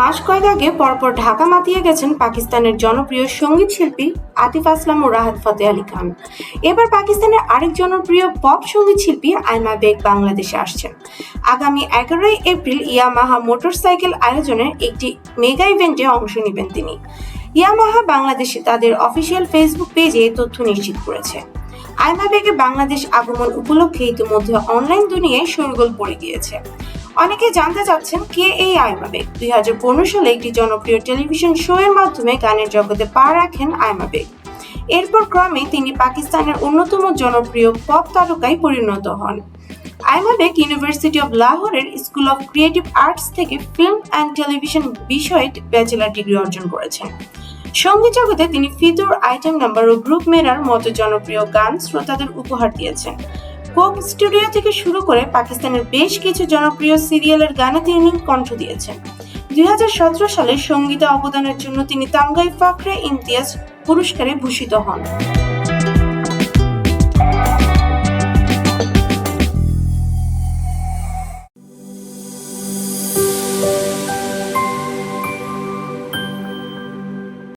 মাস কয়েক আগে পরপর ঢাকা মাতিয়ে গেছেন পাকিস্তানের জনপ্রিয় সংগীত শিল্পী আতিফ আসলাম ও রাহাত ফতে আলী খান। এবার পাকিস্তানের আরেক জনপ্রিয় পপ সংগীত শিল্পী আইমা বেগ বাংলাদেশে আসছেন। আগামী এগারোই এপ্রিল ইয়ামাহা মোটরসাইকেল আয়োজনের একটি মেগা ইভেন্টে অংশ নেবেন তিনি। ইয়ামাহা বাংলাদেশে তাদের অফিসিয়াল ফেসবুক পেজে তথ্য নিশ্চিত করেছে। আইমা বেগে বাংলাদেশ আগমন উপলক্ষে ইতিমধ্যে অনলাইন দুনিয়ায় শোরগোল পড়ে গিয়েছে। অনেকে জানতে চাচ্ছেন কে এই আইমা বেগ দুই হাজার পনেরো সালে একটি জনপ্রিয় টেলিভিশন শো এর মাধ্যমে গানের জগতে পা রাখেন আইমা এরপর ক্রমে তিনি পাকিস্তানের অন্যতম জনপ্রিয় পপ তারকায় পরিণত হন। আইমা ইউনিভার্সিটি অব লাহোরের স্কুল অফ ক্রিয়েটিভ আর্টস থেকে ফিল্ম অ্যান্ড টেলিভিশন বিষয়ে ব্যাচেলার ডিগ্রি অর্জন করেছেন। সংগীত জগতে তিনি ফিতুর আইটেম নাম্বার ও গ্রুপ মেরার মতো জনপ্রিয় গান শ্রোতাদের উপহার দিয়েছেন। কোক স্টুডিও থেকে শুরু করে পাকিস্তানের বেশ কিছু জনপ্রিয় সিরিয়ালের গানে তিনি কণ্ঠ দিয়েছেন। দুই হাজার সতেরো সালে সঙ্গীতে অবদানের জন্য তিনি তাঙ্গাই ফাকরে ইমতিয়াজ পুরস্কারে ভূষিত হন।